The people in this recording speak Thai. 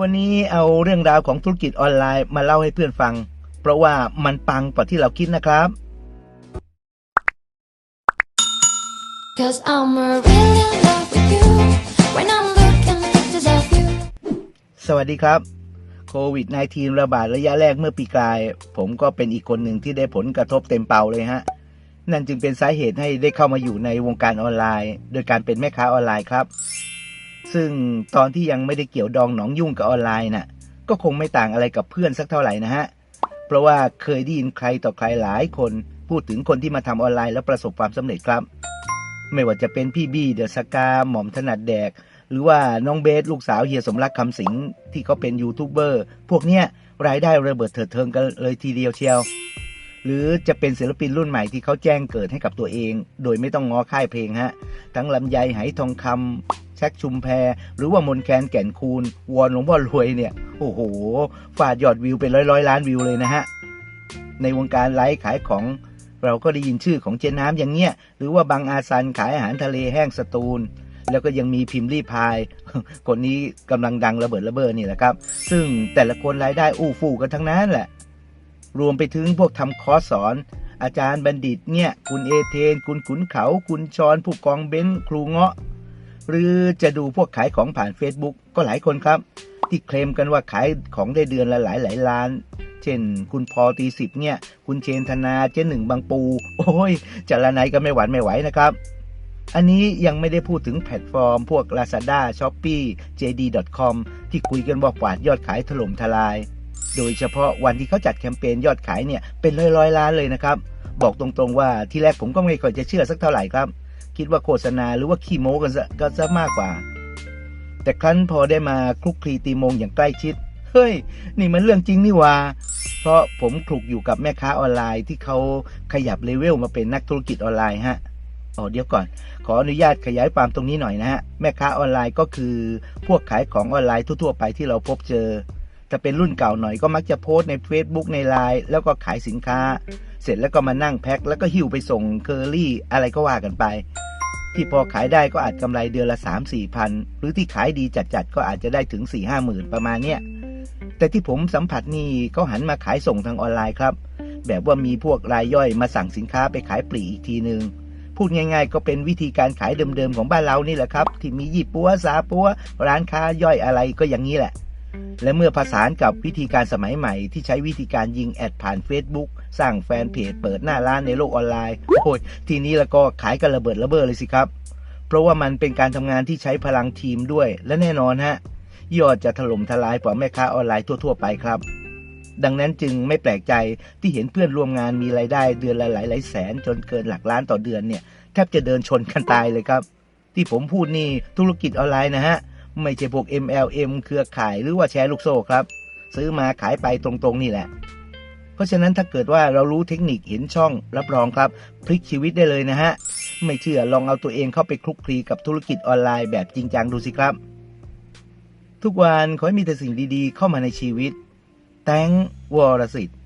วันนี้เอาเรื่องราวของธุรกิจออนไลน์มาเล่าให้เพื่อนฟัง เพราะว่ามันปังกว่าที่เราคิดนะครับ Cause I'm really in love with you when I'm looking at pictures of you. สวัสดีครับ โควิด -19 ระบาดระยะแรกเมื่อปีกลาย ผมก็เป็นอีกคนหนึ่งที่ได้ผลกระทบเต็มเป่าเลยฮะ นั่นจึงเป็นสาเหตุให้ได้เข้ามาอยู่ในวงการออนไลน์ โดยการเป็นแม่ค้าออนไลน์ครับ ซึ่งตอนที่ยังไม่ได้เกี่ยวดองหนองยุ่งกับออนไลน์น่ะ ก็คงไม่ต่างอะไรกับเพื่อนสักเท่าไหร่นะฮะ เพราะว่าเคยได้ยินใครต่อใครหลายคน พูดถึงคนที่มาทำออนไลน์แล้วประสบความสำเร็จครับ ไม่ว่าจะเป็นพี่บี้เดอะสกาหม่อมถนัดแดก หรือว่าน้องเบสลูกสาวเฮียสมรักคำสิงที่เขาเป็นยูทูบเบอร์พวกเนี้ยรายได้ระเบิดเถิดเทิงกันเลยทีเดียวเชียว หรือจะเป็นศิลปินรุ่นใหม่ที่เขาแจ้งเกิดให้กับตัวเอง โดยไม่ต้องง้อค่ายเพลงฮะ ทั้งลำไยไหทองคำแซกชุมแพรหรือว่ามนแคนแก่นคูณวอนหลวงพ่อรวยเนี่ย โอ้โหฟาดยอดวิวเป็นร้อยร้อยล้านวิวเลยนะฮะ ในวงการไลฟ์ขายของเราก็ได้ยินชื่อของเจนน้ำอย่างเงี้ย หรือว่าบางอาซันขายอาหารทะเลแห้งสตูล แล้วก็ยังมีพิมพ์รีพาย คนนี้กำลังดังระเบิดระเบ้อนี่แหละครับ ซึ่งแต่ละคนรายได้อู้ฟู่กันทั้งนั้นแหละ รวมไปถึงพวกทำคอร์สสอน อาจารย์บัณฑิตเนี่ย คุณเอเทน คุณขุนเขา คุณชอน ผู้กองเบ้นครูเงาะ หรือจะดูพวกขายของผ่าน Facebook ก็หลายคนครับ ที่เคลมกันว่าขายของได้เดือนละหลายหลายล้าน เช่น คุณพอตีสิบเนี่ย คุณเชนธนาเจ๊หนึ่งบางปู โอ้ยจะละไหนก็ไม่หวั่นไม่ไหวนะครับอันนี้ยังไม่ได้พูดถึงแพลตฟอร์ม พวก Lazada, Shopee, JD.com ที่คุยกันว่ากวาดยอดขายถล่มทลาย โดยเฉพาะวันที่เขาจัดแคมเปญยอดขายเนี่ยเป็นร้อยร้อยๆล้านเลยนะครับ บอกตรงๆว่าที่แรกผมก็ไม่ค่อยจะเชื่อสักเท่าไหร่ครับ คิดว่าโฆษณาหรือว่าขี้โม้กันซะก็ซะมากกว่า แต่ครั้นพอได้มาคลุกคลีตีมงอย่างใกล้ชิด เฮ้ย นี่มันเรื่องจริงนี่ว่า เพราะผมคลุกอยู่กับแม่ค้าออนไลน์ที่เขาขยับเลเวลมาเป็นนักธุรกิจออนไลน์ฮะอ๋อเดี๋ยวก่อน ขออนุญาตขยายความตรงนี้หน่อยนะฮะ แม่ค้าออนไลน์ก็คือพวกขายของออนไลน์ทั่วๆไปที่เราพบเจอ ถ้าเป็นรุ่นเก่าหน่อยก็มักจะโพสต์ใน Facebook ในไลน์แล้วก็ขายสินค้า เสร็จแล้วก็มานั่งแพ็คแล้วก็หิ้วไปส่งเคอรี่อะไรก็ว่ากันไป ที่พอขายได้ก็อาจกำไรเดือนละ 3 4พันหรือที่ขายดีจัดๆก็อาจจะได้ถึง4 5หมื่นประมาณเนี้ยแต่ที่ผมสัมผัสนี่เขาหันมาขายส่งทางออนไลน์ครับ แบบว่ามีพวกรายย่อยมาสั่งสินค้าไปขายปลีกอีกทีหนึงพูดง่ายๆ ก็เป็นวิธีการขายเดิมๆของบ้านเรานี่แหละครับ ที่มียี่ปัวซาปัวร้านค้าย่อยอะไรก็อย่างนี้แหละ และเมื่อผสานกับวิธีการสมัยใหม่ที่ใช้วิธีการยิงแอดผ่าน Facebook สร้างแฟนเพจเปิดหน้าร้านในโลกออนไลน์โอ้ยทีนี้แล้วก็ขายกันระเบิดระเบ้อเลยสิครับ เพราะว่ามันเป็นการทำงานที่ใช้พลังทีมด้วย และแน่นอนฮะ ยอดจะถล่มทลายกว่าแม่ค้าออนไลน์ทั่ว ๆ ไปครับ ดังนั้นจึงไม่แปลกใจที่เห็นเพื่อนร่วมงานมีรายได้เดือนละหลายหลายแสนจนเกินหลักล้านต่อเดือนเนี่ยแทบจะเดินชนกันตายเลยครับ ที่ผมพูดนี่ธุรกิจออนไลน์นะฮะ ไม่ใช่พวก MLM เครือข่ายหรือว่าแชร์ลูกโซ่ครับ ซื้อมาขายไปตรงๆนี่แหละ เพราะฉะนั้นถ้าเกิดว่าเรารู้เทคนิคเห็นช่องรับรองครับ พลิกชีวิตได้เลยนะฮะ ไม่เชื่อลองเอาตัวเองเข้าไปคลุกคลีกับธุรกิจออนไลน์แบบจริงจังดูสิครับ ทุกวันขอให้มีแต่สิ่งดีๆ เข้ามาในชีวิต แตงวรสิทธิ์